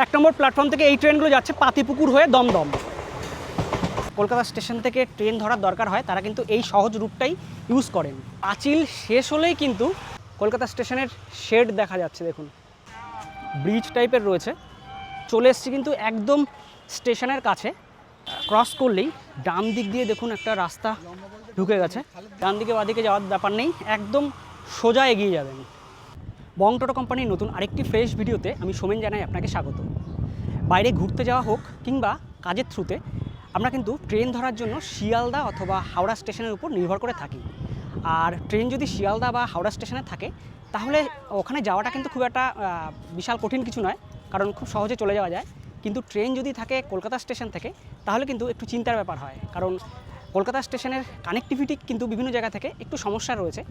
এক নম্বর প্ল্যাটফর্ম থেকে এই ট্রেনগুলো যাচ্ছে পাতিপুকুর হয়ে দমদম। কলকাতা স্টেশন থেকে ট্রেন ধরার দরকার হয়, তারা কিন্তু এই সহজ রুটটাই ইউজ করেন। পাঁচিল শেষ হলেই কিন্তু কলকাতা স্টেশনের শেড দেখা যাচ্ছে, দেখুন। ব্রিজ টাইপের রয়েছে। চলে এসছি কিন্তু একদম স্টেশনের কাছে। ক্রস করলেই ডান দিক দিয়ে দেখুন একটা রাস্তা ঢুকে গেছে। ডান দিকে বাদিকে যাওয়ার ব্যাপার নেই, একদম সোজা এগিয়ে যাবেন। বং টোটো কোম্পানির নতুন আরেকটি ফ্রেশ ভিডিওতে আমি সোমেন জানাই আপনাকে স্বাগত। বাইরে ঘুরতে যাওয়া হোক কিংবা কাজের থ্রুতে, আমরা কিন্তু ট্রেন ধরার জন্য শিয়ালদা অথবা হাওড়া স্টেশনের উপর নির্ভর করে থাকি। আর ট্রেন যদি শিয়ালদা বা হাওড়া স্টেশনে থাকে, তাহলে ওখানে যাওয়াটা কিন্তু খুব একটা বিশাল কঠিন কিছু নয়, কারণ খুব সহজে চলে যাওয়া যায়। কিন্তু ট্রেন যদি থাকে কলকাতা স্টেশন থেকে, তাহলে কিন্তু একটু চিন্তার ব্যাপার হয়। কারণ কলকাতা স্টেশনের কানেক্টিভিটি কিন্তু বিভিন্ন জায়গা থেকে একটু সমস্যা রয়েছে।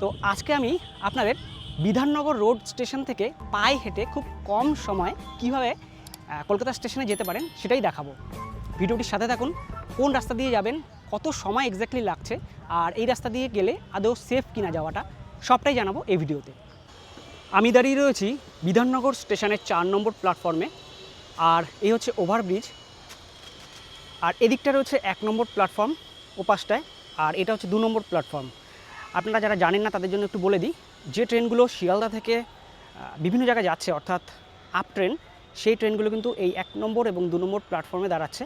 তো আজকে আমি আপনাদের বিধাননগর রোড স্টেশন থেকে পায়ে হেঁটে খুব কম সময় কীভাবে কলকাতা স্টেশনে যেতে পারেন সেটাই দেখাবো। ভিডিওটির সাথে থাকুন, কোন রাস্তা দিয়ে যাবেন, কত সময় এক্স্যাক্টলি লাগছে, আর এই রাস্তা দিয়ে গেলে আদৌ সেফ কিনা যাওয়াটা, সবটাই জানাব এই ভিডিওতে। আমি দাঁড়িয়ে রয়েছি বিধাননগর স্টেশনের চার নম্বর প্ল্যাটফর্মে আর এই হচ্ছে ওভারব্রিজ আর এদিকটা রয়েছে এক নম্বর প্ল্যাটফর্ম ওপাশটায়, আর এটা হচ্ছে দু নম্বর প্ল্যাটফর্ম আপনারা যারা জানেন না, তাদের জন্য একটু বলে দিই যে ট্রেনগুলো শিয়ালদা থেকে বিভিন্ন জায়গায় যাচ্ছে, অর্থাৎ আপ ট্রেন সেই ট্রেনগুলো কিন্তু এই এক নম্বর এবং দু নম্বর প্ল্যাটফর্মে দাঁড়াচ্ছে।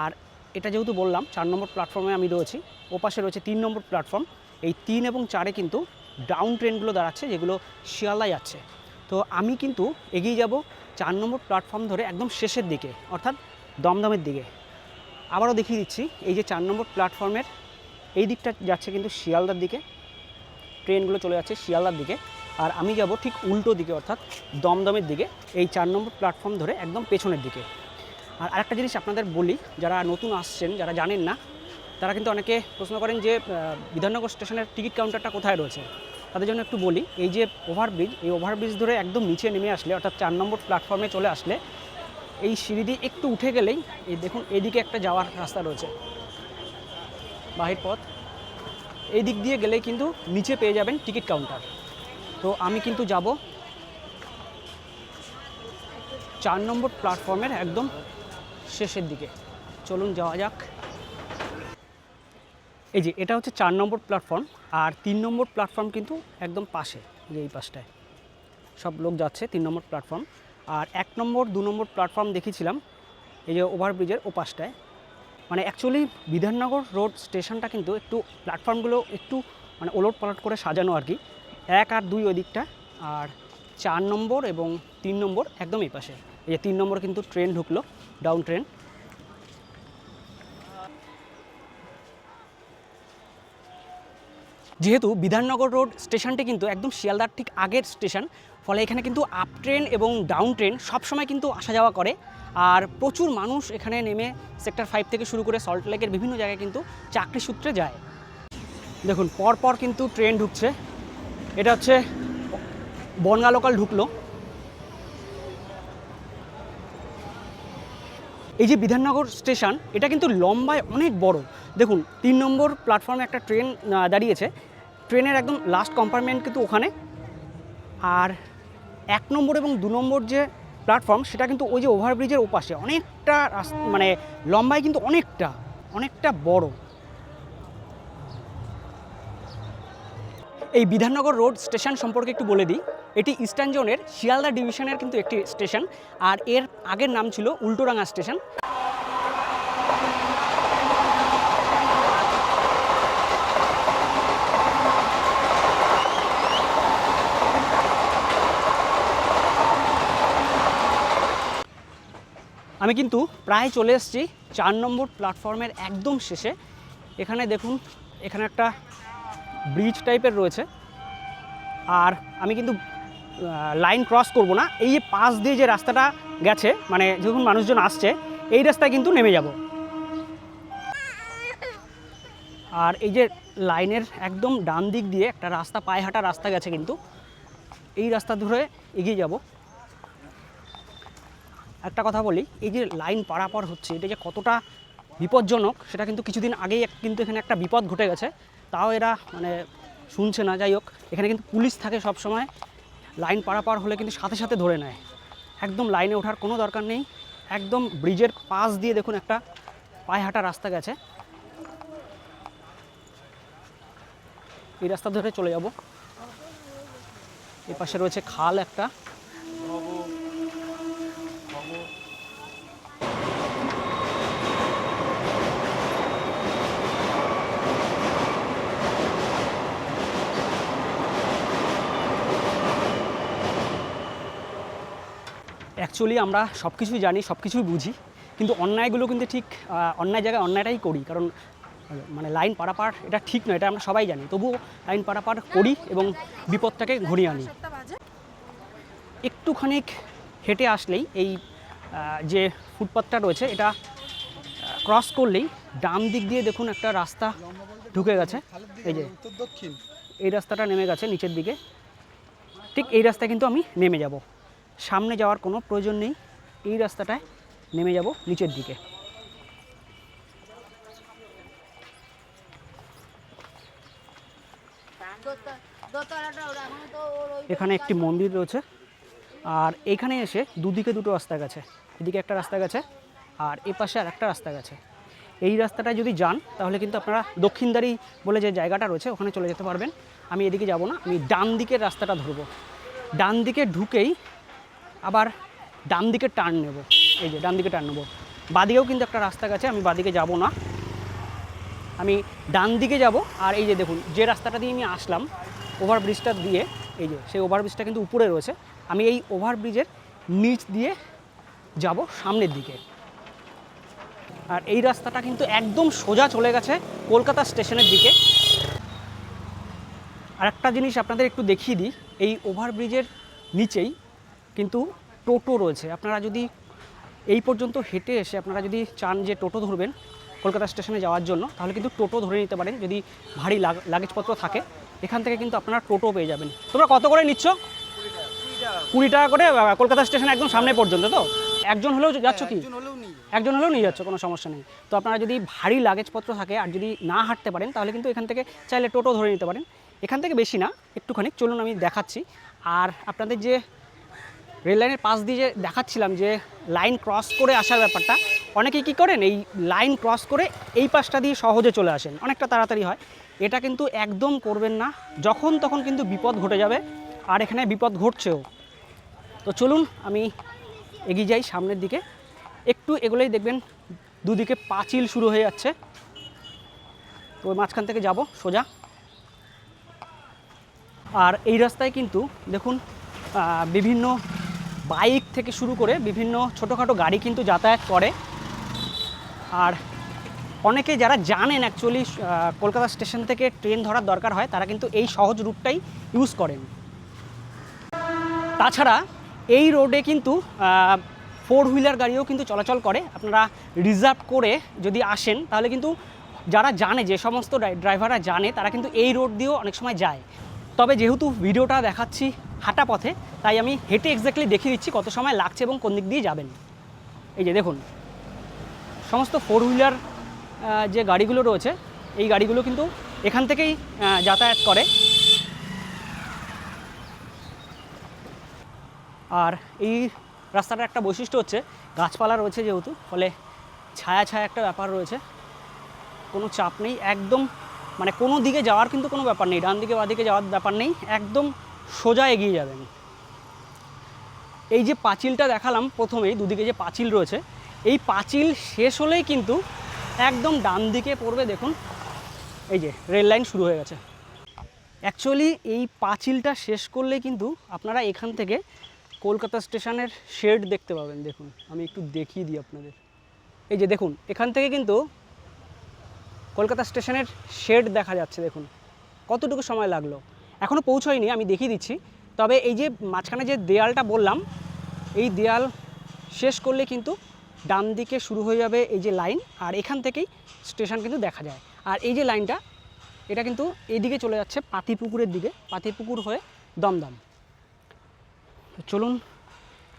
আর এটা যেহেতু বললাম, চার নম্বর প্ল্যাটফর্মে আমি রয়েছি ওপাশে রয়েছে তিন নম্বর প্ল্যাটফর্ম এই তিন এবং চারে কিন্তু ডাউন ট্রেনগুলো দাঁড়াচ্ছে, যেগুলো শিয়ালদা যাচ্ছে। তো আমি কিন্তু এগিয়ে যাব চার নম্বর প্ল্যাটফর্ম ধরে একদম শেষের দিকে, অর্থাৎ দমদমের দিকে। আবারও দেখিয়ে দিচ্ছি, এই যে চার নম্বর প্ল্যাটফর্মের এই দিকটা যাচ্ছে কিন্তু শিয়ালদার দিকে। ট্রেনগুলো চলে যাচ্ছে শিয়ালদার দিকে। আর আমি যাব ঠিক উল্টো দিকে, অর্থাৎ দমদমের দিকে, এই চার নম্বর প্ল্যাটফর্ম ধরে একদম পেছনের দিকে। আর আরেকটা জিনিস আপনাদের বলি, যারা নতুন আসছেন, যারা জানেন না, তারা কিন্তু অনেকে প্রশ্ন করেন যে বিধাননগর স্টেশনের টিকিট কাউন্টারটা কোথায় রয়েছে? তাদের জন্য একটু বলি, এই যে ওভারব্রিজ, এই ওভারব্রিজ ধরে একদম নিচে নেমে আসলে, অর্থাৎ চার নম্বর প্ল্যাটফর্মে চলে আসলে, এই সিঁড়ি দিয়ে একটু উঠে গেলেই, এই দেখুন, এদিকে একটা যাওয়ার রাস্তা রয়েছে। বাহির পথ। এই দিক দিয়ে গেলে কিন্তু নিচে পেয়ে যাবেন টিকিট কাউন্টার। তো আমি কিন্তু যাব চার নম্বর প্ল্যাটফর্মের একদম শেষের দিকে। চলুন যাওয়া যাক। এই যে, এটা হচ্ছে চার নম্বর প্ল্যাটফর্ম আর তিন নম্বর প্ল্যাটফর্ম কিন্তু একদম পাশে যে এই পাশটায়। সব লোক যাচ্ছে তিন নম্বর প্ল্যাটফর্ম। আর এক নম্বর, দু নম্বর প্ল্যাটফর্ম দেখিয়েছিলাম, এই যে ওভারব্রিজের ও পাশটায় মানে অ্যাকচুয়ালি বিধাননগর রোড স্টেশনটা কিন্তু একটু প্ল্যাটফর্মগুলো একটু মানে ওলট পালট করে সাজানো আর কি। এক আর দুই ওই দিকটা, আর চার নম্বর এবং তিন নম্বর একদম এই পাশে। এই যে তিন নম্বর কিন্তু ট্রেন ঢুকলো ডাউন ট্রেন যেহেতু বিধাননগর রোড স্টেশনটি কিন্তু একদম শিয়ালদার ঠিক আগের স্টেশন ফলে এখানে কিন্তু আপ ট্রেন এবং ডাউন ট্রেন সবসময় কিন্তু আসা যাওয়া করে। আর প্রচুর মানুষ এখানে নেমে সেক্টর ফাইভ থেকে শুরু করে সল্ট লেকের বিভিন্ন জায়গায় কিন্তু চাকরি সূত্রে যায়। দেখুন পর পর কিন্তু ট্রেন ঢুকছে। এটা হচ্ছে বনগা লোকাল ঢুকলো। এই যে বিধাননগর স্টেশন এটা কিন্তু লম্বায় অনেক বড়। দেখুন, তিন নম্বর প্ল্যাটফর্মে একটা ট্রেন দাঁড়িয়েছে। ট্রেনের একদম লাস্ট কম্পার্টমেন্ট কিন্তু ওখানে। আর এক নম্বর এবং দু নম্বর যে প্ল্যাটফর্ম সেটা কিন্তু ওই যে ওভারব্রিজের ওপাশে। অনেকটা মানে লম্বায় কিন্তু অনেকটা অনেকটা বড়। এই বিধাননগর রোড স্টেশন সম্পর্কে একটু বলে দিই। এটি ইস্টার্ন জোনের শিয়ালদা ডিভিশনের কিন্তু একটি স্টেশন। আর এর আগের নাম ছিল উল্টোরাঙা স্টেশন। আমি কিন্তু প্রায় চলে এসেছি চার নম্বর প্ল্যাটফর্মের একদম শেষে। এখানে দেখুন, এখানে একটা ব্রিজ টাইপের রয়েছে। আর আমি কিন্তু লাইন ক্রস করব না। এই যে পাশ দিয়ে যে রাস্তাটা গেছে মানে যখন মানুষজন আসছে, এই রাস্তায় কিন্তু নেমে যাব। আর এই যে লাইনের একদম ডান দিক দিয়ে একটা রাস্তা, পায়ে হাঁটা রাস্তা গেছে কিন্তু। এই রাস্তা ধরে এগিয়ে যাব। একটা কথা বলি, এই যে লাইন পারাপার হচ্ছে, এটা যে কতটা বিপজ্জনক, সেটা কিন্তু কিছুদিন আগেই কিন্তু এখানে একটা বিপদ ঘটে গেছে। তাও এরা মানে শুনছে না, যাই হোক, এখানে কিন্তু পুলিশ থাকে সব সময় লাইন পারাপার হলে কিন্তু সাথে সাথে ধরে নেয়। একদম লাইনে ওঠার কোনো দরকার নেই, একদম ব্রিজের পাশ দিয়ে দেখুন একটা পায়ে হাঁটা রাস্তা গেছে। এই রাস্তা ধরে চলে যাব। এ পাশে রয়েছে খাল একটা। অ্যাকচুয়ালি আমরা সব কিছুই জানি সব কিছুই বুঝি, কিন্তু অন্যায়গুলো কিন্তু ঠিক অন্যায় জায়গায় অন্যায়টাই করি, কারণ মানে লাইন পারাপার এটা ঠিক নয়, এটা আমরা সবাই জানি। তবুও লাইন পারাপার করি এবং বিপদটাকে ঘনিয়ে আনি। একটুখানিক হেঁটে আসলেই এই যে ফুটপাথটা রয়েছে, এটা ক্রস করলেই ডান দিক দিয়ে দেখুন একটা রাস্তা ঢুকে গেছে। এই যে, এই রাস্তাটা নেমে গেছে নিচের দিকে। ঠিক এই রাস্তায় কিন্তু আমি নেমে যাব। সামনে যাওয়ার কোনো প্রয়োজন নেই। এই রাস্তাটায় নেমে যাব নিচের দিকে। এখানে একটি মন্দির রয়েছে। আর এখানে এসে দুদিকে দুটো রাস্তা গেছে। এদিকে একটা রাস্তা গেছে আর এ পাশে আর একটা রাস্তা গেছে। এই রাস্তাটায় যদি যান, তাহলে কিন্তু আপনারা দক্ষিণদারি বলে যে জায়গাটা রয়েছে, ওখানে চলে যেতে পারবেন। আমি এদিকে যাব না, আমি ডান দিকের রাস্তাটা ধরবো। ডান দিকে ঢুকেই আবার ডান দিকে টার্ন নেব। এই যে, ডান দিকে টার্ন নেব। বাদিকেও কিন্তু একটা রাস্তা গেছে, আমি বাদিকে যাব না। আমি ডান দিকে যাব, আর এই যে দেখুন, যে রাস্তাটা দিয়ে আমি আসলাম ওভারব্রিজটা দিয়ে, এই যে, সেই ওভারব্রিজটা কিন্তু উপরে রয়েছে। আমি এই ওভারব্রিজের নিচ দিয়ে যাব সামনের দিকে। আর এই রাস্তাটা কিন্তু একদম সোজা চলে গেছে কলকাতা স্টেশনের দিকে। আর একটা জিনিস আপনাদের একটু দেখিয়ে দিই, এই ওভারব্রিজের নিচেই কিন্তু টোটো রয়েছে। আপনারা যদি এই পর্যন্ত হেঁটে এসে আপনারা যদি চান যে টোটো ধরবেন কলকাতা স্টেশনে যাওয়ার জন্য তাহলে কিন্তু টোটো ধরে নিতে পারেন যদি ভারী লাগেজপত্র থাকে। এখান থেকে কিন্তু আপনারা টোটো পেয়ে যাবেন। তোমরা কত করে নিচ্ছ? কুড়ি টাকা করে কলকাতা স্টেশন একদম সামনে পর্যন্ত তো? একজন হলেও যাচ্ছ কি? একজন হলেও নিয়ে একজন হলেও নিয়ে যাচ্ছে কোনো সমস্যা নেই। তো আপনারা যদি ভারী লাগেজপত্র থাকে আর যদি না হাঁটতে পারেন তাহলে কিন্তু এখান থেকে চাইলে টোটো ধরে নিতে পারেন। এখান থেকে বেশি না একটুখানি। চলুন আমি দেখাচ্ছি। আর আপনাদের যে রেল লাইনের পাশ দিয়ে দেখাচ্ছিলাম যে লাইন ক্রস করে আসার ব্যাপারটা, অনেকেই কী করেন, এই লাইন ক্রস করে এই পাশটা দিয়ে সহজে চলে আসেন। অনেকটা তাড়াতাড়ি হয়। এটা কিন্তু একদম করবেন না। যখন তখন কিন্তু বিপদ ঘটে যাবে, আর এখানে বিপদ ঘটছেও। তো চলুন, আমি এগিয়ে যাই সামনের দিকে। একটু এগুলোই দেখবেন, দুদিকে পাঁচিল শুরু হয়ে যাচ্ছে। তো মাঝখান থেকে যাব, সোজা। আর এই রাস্তায় কিন্তু দেখুন বিভিন্ন বাইক থেকে শুরু করে বিভিন্ন ছোটোখাটো গাড়ি কিন্তু যাতায়াত করে। আর অনেকে যারা জানেন অ্যাকচুয়ালি কলকাতা স্টেশন থেকে ট্রেন ধরার দরকার হয়, তারা কিন্তু এই সহজ রুটটাই ইউজ করেন। তাছাড়া এই রোডে কিন্তু ফোর হুইলার গাড়িও কিন্তু চলাচল করে। আপনারা রিজার্ভ করে যদি আসেন, তাহলে কিন্তু যারা জানে, যে সমস্ত ড্রাইভাররা জানে, তারা কিন্তু এই রোড দিয়েও অনেক সময় যায়। তবে যেহেতু ভিডিওটা দেখাচ্ছি হাঁটা পথে, তাই আমি হেঁটে এক্স্যাক্টলি দেখিয়ে দিচ্ছি কত সময় লাগছে এবং কোন দিক দিয়ে যাবেন। এই যে দেখুন, সমস্ত ফোর হুইলার যে গাড়িগুলো রয়েছে, এই গাড়িগুলো কিন্তু এখান থেকেই যাতায়াত করে। আর এই রাস্তাটার একটা বৈশিষ্ট্য হচ্ছে, গাছপালা রয়েছে যেহেতু, ফলে ছায়া ছায়া একটা ব্যাপার রয়েছে। কোনো চাপ নেই, একদম মানে কোনো দিকে যাওয়ার কিন্তু কোনো ব্যাপার নেই, ডান দিকে বা দিকে যাওয়ার ব্যাপার নেই, একদম সোজা এগিয়ে যাবেন। এই যে পাঁচিলটা দেখালাম প্রথমেই, দুদিকে যে পাঁচিল রয়েছে, এই পাঁচিল শেষ হলেই কিন্তু একদম ডান দিকে পড়বে, দেখুন। এই যে রেল লাইন শুরু হয়ে গেছে। অ্যাকচুয়ালি এই পাঁচিলটা শেষ করলে কিন্তু আপনারা এখান থেকে কলকাতা স্টেশনের শেড দেখতে পাবেন, দেখুন। আমি একটু দেখিয়ে দিই আপনাদের। এই যে দেখুন, এখান থেকে কিন্তু কলকাতা স্টেশনের শেড দেখা যাচ্ছে, দেখুন। কতটুকু সময় লাগল? এখনও পৌঁছয়নি, আমি দেখিয়ে দিচ্ছি। তবে এই যে মাঝখানে যে দেয়ালটা বললাম, এই দেয়াল শেষ করলে কিন্তু ডান দিকে শুরু হয়ে যাবে এই যে লাইন, আর এখান থেকেই স্টেশন কিন্তু দেখা যায়। আর এই যে লাইনটা, এটা কিন্তু এইদিকে চলে যাচ্ছে, পাতিপুকুরের দিকে, পাতিপুকুর হয়ে দমদম। চলুন,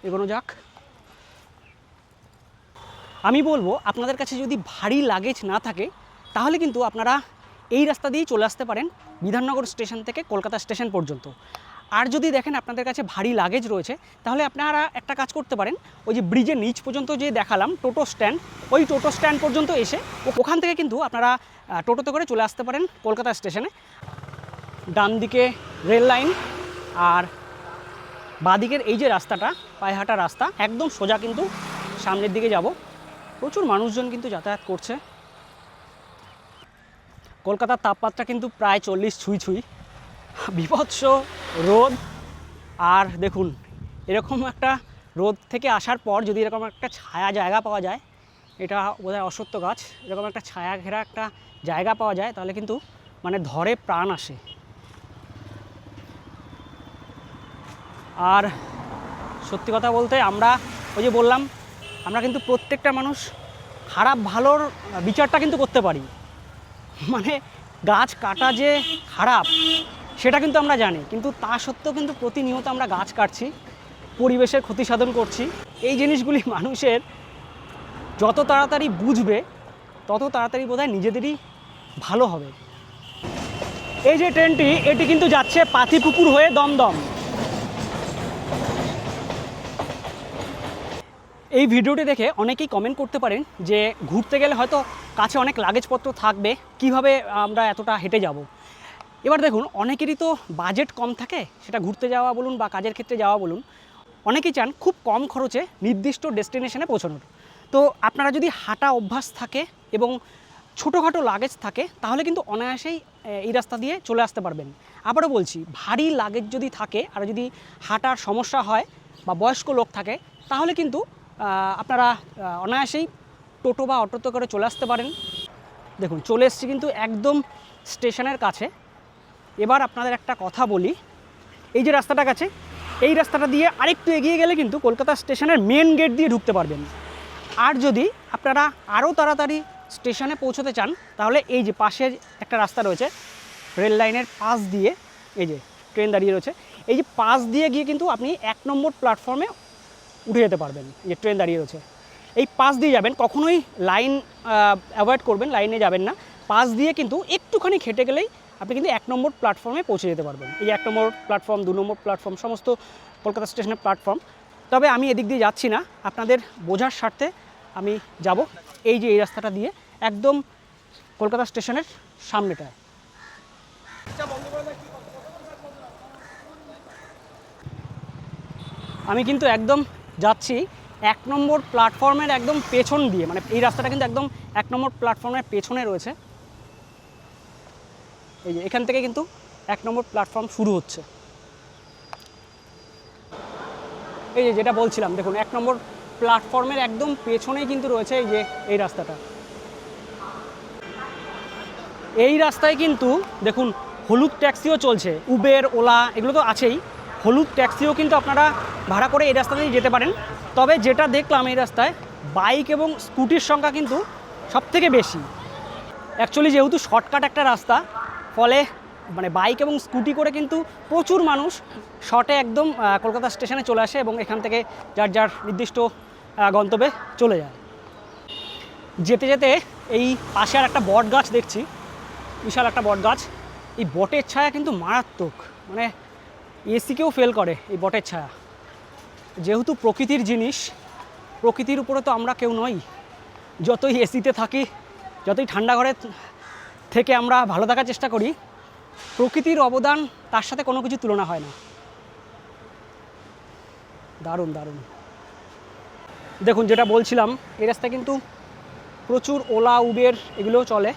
এগোনো যাক। আমি বলব, আপনাদের কাছে যদি ভারী লাগেজ না থাকে তাহলে কিন্তু আপনারা এই রাস্তা দিয়েই চলে আসতে পারেন বিধাননগর স্টেশন থেকে কলকাতা স্টেশন পর্যন্ত। আর যদি দেখেন আপনাদের কাছে ভারী লাগেজ রয়েছে, তাহলে আপনারা একটা কাজ করতে পারেন, ওই যে ব্রিজের নিচ পর্যন্ত যে দেখালাম, টোটো স্ট্যান্ড ওই টোটো স্ট্যান্ড পর্যন্ত এসে ওখান থেকে কিন্তু আপনারা টোটোতে করে চলে আসতে পারেন কলকাতা স্টেশনে। ডান দিকে রেল লাইন আর বাদিকের এই যে রাস্তাটা, পায়েহাঁটা রাস্তা, একদম সোজা কিন্তু সামনের দিকে যাব। প্রচুর মানুষজন কিন্তু যাতায়াত করছে। কলকাতার তাপমাত্রা কিন্তু প্রায় চল্লিশ ছুঁই ছুঁই। বিভৎস রোদ। আর দেখুন, এরকম একটা রোদ থেকে আসার পর যদি এরকম একটা ছায়া জায়গা পাওয়া যায়, এটা বোধহয় অসত্য গাছ, এরকম একটা ছায়া ঘেরা একটা জায়গা পাওয়া যায়, তাহলে কিন্তু মানে ধরে প্রাণ আসে। আর সত্যি কথা বলতে আমরা ওই যে বললাম, আমরা কিন্তু প্রত্যেকটা মানুষ খারাপ ভালোর বিচারটা কিন্তু করতে পারি। মানে গাছ কাটা যে খারাপ, সেটা কিন্তু আমরা জানি। কিন্তু তা সত্ত্বেও কিন্তু প্রতিনিয়ত আমরা গাছ কাটছি পরিবেশের ক্ষতি সাধন করছি। এই জিনিসগুলি মানুষের যত তাড়াতাড়ি বুঝবে, তত তাড়াতাড়ি বোধহয় নিজেদেরই ভালো হবে। এই যে ট্রেনটি, এটি কিন্তু যাচ্ছে পাথিপুকুর হয়ে দমদম। এই ভিডিওটি দেখে অনেকেই কমেন্ট করতে পারেন যে ঘুরতে গেলে হয়তো কাছে অনেক লাগেজপত্র থাকবে, কীভাবে আমরা এতটা হেঁটে যাব? এবার দেখুন, অনেকেরই তো বাজেট কম থাকে, সেটা ঘুরতে যাওয়া বলুন বা কাজের ক্ষেত্রে যাওয়া বলুন, অনেকেই চান খুব কম খরচে নির্দিষ্ট ডেস্টিনেশনে পৌঁছানোর। তো আপনারা যদি হাঁটা অভ্যাস থাকে এবং ছোটোখাটো লাগেজ থাকে, তাহলে কিন্তু অনায়াসেই এই রাস্তা দিয়ে চলে আসতে পারবেন। আবারও বলছি, ভারী লাগেজ যদি থাকে, আর যদি হাঁটার সমস্যা হয় বা বয়স্ক লোক থাকে, তাহলে কিন্তু আপনারা অনায়াসেই টোটো বা অটোতে করে চলে আসতে পারেন। দেখুন, চলে এসেছি কিন্তু একদম স্টেশনের কাছে। এবার আপনাদের একটা কথা বলি। এই যে রাস্তাটা কাছে এই রাস্তাটা দিয়ে আরেকটু এগিয়ে গেলে কিন্তু কলকাতা স্টেশনের মেন গেট দিয়ে ঢুকতে পারবেন। আর যদি আপনারা আরও তাড়াতাড়ি স্টেশনে পৌঁছতে চান, তাহলে এই যে পাশে একটা রাস্তা রয়েছে, রেল লাইনের পাশ দিয়ে, এই যে ট্রেন দাঁড়িয়ে রয়েছে, এই যে পাশ দিয়ে গিয়ে কিন্তু আপনি এক নম্বর প্ল্যাটফর্মে উঠে যেতে পারবেন, যে ট্রেন দাঁড়িয়ে রয়েছে। এই পাশ দিয়ে যাবেন, কখনোই লাইন অ্যাভয়েড করবেন লাইনে যাবেন না। পাশ দিয়ে কিন্তু একটুখানি খেটে গেলেই আপনি কিন্তু এক নম্বর প্ল্যাটফর্মে পৌঁছে যেতে পারবেন। এই এক নম্বর প্ল্যাটফর্ম দু নম্বর প্ল্যাটফর্ম সমস্ত কলকাতা স্টেশনের প্ল্যাটফর্ম তবে আমি এদিক দিয়ে যাচ্ছি না, আপনাদের বোঝার স্বার্থে আমি যাব এই যে এই রাস্তাটা দিয়ে একদম কলকাতা স্টেশনের সামনেটায়। আমি কিন্তু একদম যাচ্ছি, এক নম্বর প্ল্যাটফর্মের একদম পেছন দিয়ে মানে এই রাস্তাটা কিন্তু একদম এক নম্বর প্ল্যাটফর্মের পেছনে রয়েছে। এই যে, এখান থেকে কিন্তু এক নম্বর প্ল্যাটফর্ম শুরু হচ্ছে। এই যে, যেটা বলছিলাম, দেখুন, এক নম্বর প্ল্যাটফর্মের একদম পেছনেই কিন্তু রয়েছে এই যে, এই রাস্তাটা। এই রাস্তায় কিন্তু, দেখুন, হলুদ ট্যাক্সিও চলছে উবের ওলা এগুলো তো আছেই। হলুদ ট্যাক্সিও কিন্তু আপনারা ভাড়া করে এই রাস্তা দিয়ে যেতে পারেন। তবে যেটা দেখলাম এই রাস্তায়, বাইক এবং স্কুটির সংখ্যা কিন্তু সবথেকে বেশি। অ্যাকচুয়ালি যেহেতু শর্টকাট একটা রাস্তা, ফলে মানে বাইক এবং স্কুটি করে কিন্তু প্রচুর মানুষ শর্টে একদম কলকাতা স্টেশনে চলে আসে এবং এখান থেকে যার যার নির্দিষ্ট গন্তব্যে চলে যায়। যেতে যেতে এই পাশে আর একটা বট গাছ দেখছি। বিশাল একটা বট গাছ এই বটের ছায়া কিন্তু মারাত্মক। মানে এসিকেও ফেল করে এই বটের ছায়া। যেহেতু প্রকৃতির জিনিস, প্রকৃতির উপরে তো আমরা কেউ নই। যতই এসিতে থাকি, যতই ঠান্ডা ঘরে থেকে আমরা ভালো থাকার চেষ্টা করি, প্রকৃতির অবদান তার সাথে কোনো কিছু তুলনা হয় না। দারুণ দারুণ। দেখুন, যেটা বলছিলাম, এই রাস্তায় কিন্তু প্রচুর ওলা, উবের এগুলোও চলে।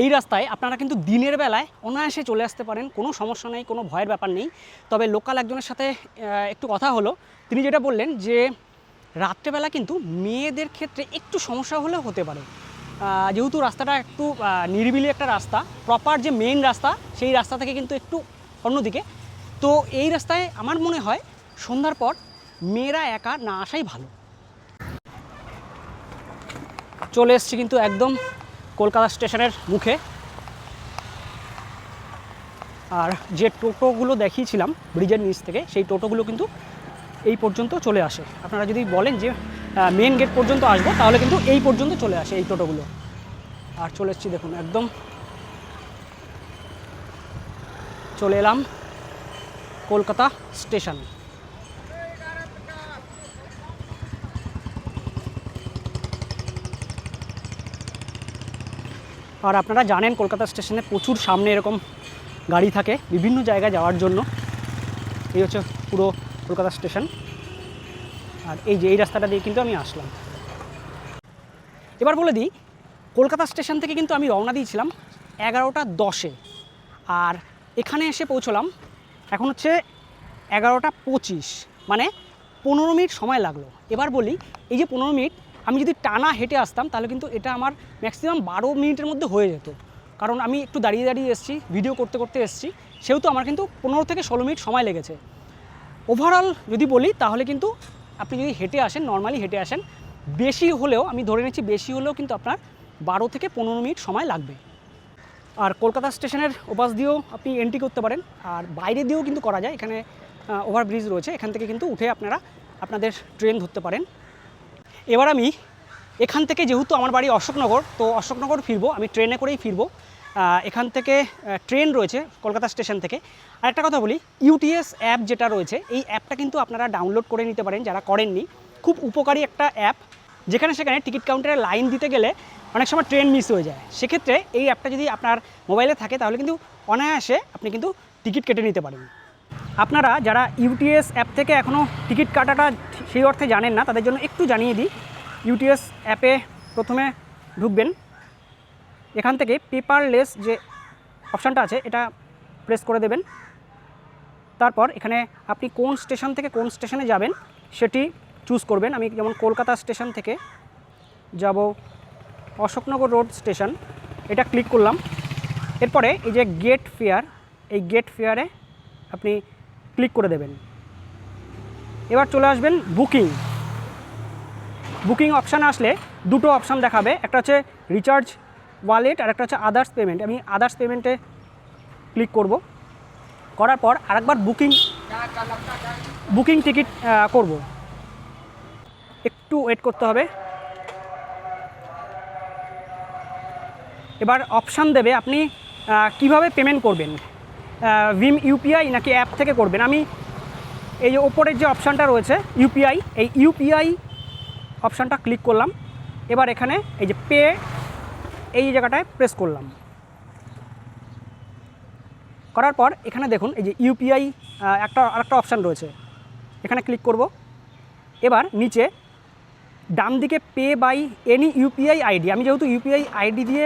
এই রাস্তায় আপনারা কিন্তু দিনের বেলায় অনায়াসে চলে আসতে পারেন, কোনো সমস্যা নেই, কোনো ভয়ের ব্যাপার নেই। তবে লোকাল একজনের সাথে একটু কথা হলো। তিনি যেটা বললেন যে, রাত্রেবেলা কিন্তু মেয়েদের ক্ষেত্রে একটু সমস্যা হলেও হতে পারে। যেহেতু রাস্তাটা একটু নিরিবিলি একটা রাস্তা প্রপার যে মেইন রাস্তা, সেই রাস্তা থেকে কিন্তু একটু অন্যদিকে। তো এই রাস্তায় আমার মনে হয় সন্ধ্যার পর মেয়েরা একা না আসাই ভালো। চলে এসছি কিন্তু একদম কলকাতা স্টেশনের মুখে। আর যে টোটোগুলো দেখিয়েছিলাম ব্রিজের নিচ থেকে, সেই টোটোগুলো কিন্তু এই পর্যন্ত চলে আসে। আপনারা যদি বলেন যে মেন গেট পর্যন্ত আসব, তাহলে কিন্তু এই পর্যন্ত চলে আসে এই টোটোগুলো। আর চলে এসেছি দেখুন, একদম চলে এলাম কলকাতা স্টেশন। আর আপনারা জানেন, কলকাতা স্টেশনে প্রচুর সামনে এরকম গাড়ি থাকে বিভিন্ন জায়গায় যাওয়ার জন্য। এই হচ্ছে পুরো কলকাতা স্টেশন। আর এই যে, এই রাস্তাটা দিয়ে কিন্তু আমি আসলাম। এবার বলে দিই, কলকাতা স্টেশন থেকে কিন্তু আমি রওনা দিয়েছিলাম এগারোটা দশে। আর এখানে এসে পৌঁছলাম, এখন হচ্ছে এগারোটা পঁচিশ। মানে পনেরো মিনিট সময় লাগল। এবার বলি, এই যে পনেরো মিনিট আমি যদি টানা হেঁটে আসতাম, তাহলে কিন্তু এটা আমার ম্যাক্সিমাম বারো মিনিটের মধ্যে হয়ে যেত। কারণ আমি একটু দাঁড়িয়ে দাঁড়িয়ে এসেছি ভিডিও করতে করতে এসেছি, সেহেতু আমার কিন্তু পনেরো থেকে ষোলো মিনিট সময় লেগেছে। ওভারঅল যদি বলি, তাহলে কিন্তু আপনি যদি হেঁটে আসেন নর্মালি হেঁটে আসেন, বেশি হলেও, আমি ধরে নিচ্ছি বেশি হলেও কিন্তু আপনার বারো থেকে পনেরো মিনিট সময় লাগবে। আর কলকাতা স্টেশনের ওপাশ দিয়েও আপনি এন্ট্রি করতে পারেন, আর বাইরে দিয়েও কিন্তু করা যায়। এখানে ওভারব্রিজ রয়েছে, এখান থেকে কিন্তু উঠে আপনারা, আপনাদের ট্রেন ধরতে পারেন। এবার আমি এখান থেকে যেহেতু আমার বাড়ি অশোকনগর, তো অশোকনগর ফিরবো, আমি ট্রেনে করেই ফিরবো। এখান থেকে ট্রেন রয়েছে কলকাতা স্টেশন থেকে। আরেকটা কথা বলি ইউটিএস অ্যাপ যেটা রয়েছে, এই অ্যাপটা কিন্তু আপনারা ডাউনলোড করে নিতে পারেন যারা করেননি। খুব উপকারী একটা অ্যাপ, যেখানে সেখানে টিকিট কাউন্টারে লাইন দিতে গেলে অনেক সময় ট্রেন মিস হয়ে যায়। সেক্ষেত্রে এই অ্যাপটা যদি আপনার মোবাইলে থাকে, তাহলে কিন্তু অনায়াসে আপনি কিন্তু টিকিট কেটে নিতে পারেন। আপনারা যারা ইউটিএস অ্যাপ থেকে এখনও টিকিট কাটাটা সেই অর্থে জানেন না, তাদের জন্য একটু জানিয়ে দিই। ইউটিএস অ্যাপে প্রথমে ঢুকবেন। এখান থেকে পেপারলেস যে অপশানটা আছে, এটা প্রেস করে দেবেন। তারপর এখানে আপনি কোন স্টেশন থেকে কোন স্টেশনে যাবেন, সেটি চুজ করবেন। আমি যেমন কলকাতা স্টেশন থেকে যাব, অশোকনগর রোড স্টেশন, এটা ক্লিক করলাম। এরপরে এই যে গেট ফেয়ার, এই গেট ফেয়ারে আপনি ক্লিক করে দেবেন। এবার চলে আসবেন বুকিং। বুকিং অপশান আসলে দুটো অপশান দেখাবে, একটা হচ্ছে রিচার্জ ওয়ালেট আর একটা হচ্ছে আদার্স পেমেন্ট। আমি আদার্স পেমেন্টে ক্লিক করব। করার পর আরেকবার বুকিং বুকিং টিকিট করব। একটু ওয়েট করতে হবে। এবার অপশান দেবে আপনি কীভাবে পেমেন্ট করবেন। ভিম ইউপিআই নাকি অ্যাপ থেকে করবেন। আমি এই যে ওপরের যে অপশানটা রয়েছে ইউপিআই এই ইউপিআই অপশানটা ক্লিক করলাম। এবার এখানে এই যে পে এই জায়গাটায় প্রেস করলাম। করার পর এখানে দেখুন, এই যে ইউপিআই একটা, আরেকটা অপশান রয়েছে। এখানে ক্লিক করব। এবার নিচে ডান দিকে pay by any UPI ID আমি যেহেতু ইউপিআই আইডি দিয়ে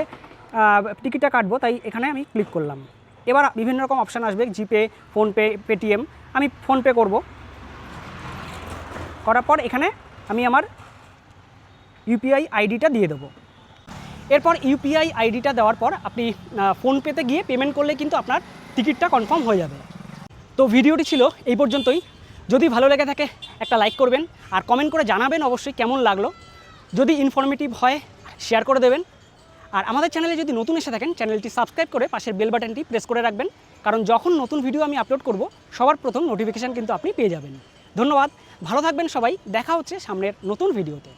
টিকিটটা কাটবো, তাই এখানে আমি ক্লিক করলাম। এবার বিভিন্ন রকম অপশান আসবে জিপে ফোনপে পেটিএম আমি ফোনপে করব। করার পর এখানে আমি আমার ইউপিআই আইডিটা দিয়ে দেবো। এরপর ইউপিআই আইডিটা দেওয়ার পর আপনি ফোনপেতে গিয়ে পেমেন্ট করলে কিন্তু আপনার টিকিটটা কনফার্ম হয়ে যাবে। তো ভিডিওটি ছিল এই পর্যন্তই। যদি ভালো লেগে থাকে, একটা লাইক করবেন। আর কমেন্ট করে জানাবেন অবশ্যই কেমন লাগল। যদি ইনফরমেটিভ হয় শেয়ার করে দেবেন। আর আমাদের চ্যানেলে যদি নতুন এসে থাকেন, চ্যানেলটি সাবস্ক্রাইব করে পাশের বেল বাটনটি প্রেস করে রাখবেন। কারণ যখন নতুন ভিডিও আমি আপলোড করব, সবার প্রথম নোটিফিকেশান কিন্তু আপনি পেয়ে যাবেন। ধন্যবাদ, ভালো থাকবেন সবাই, দেখা হচ্ছে সামনের নতুন ভিডিওতে।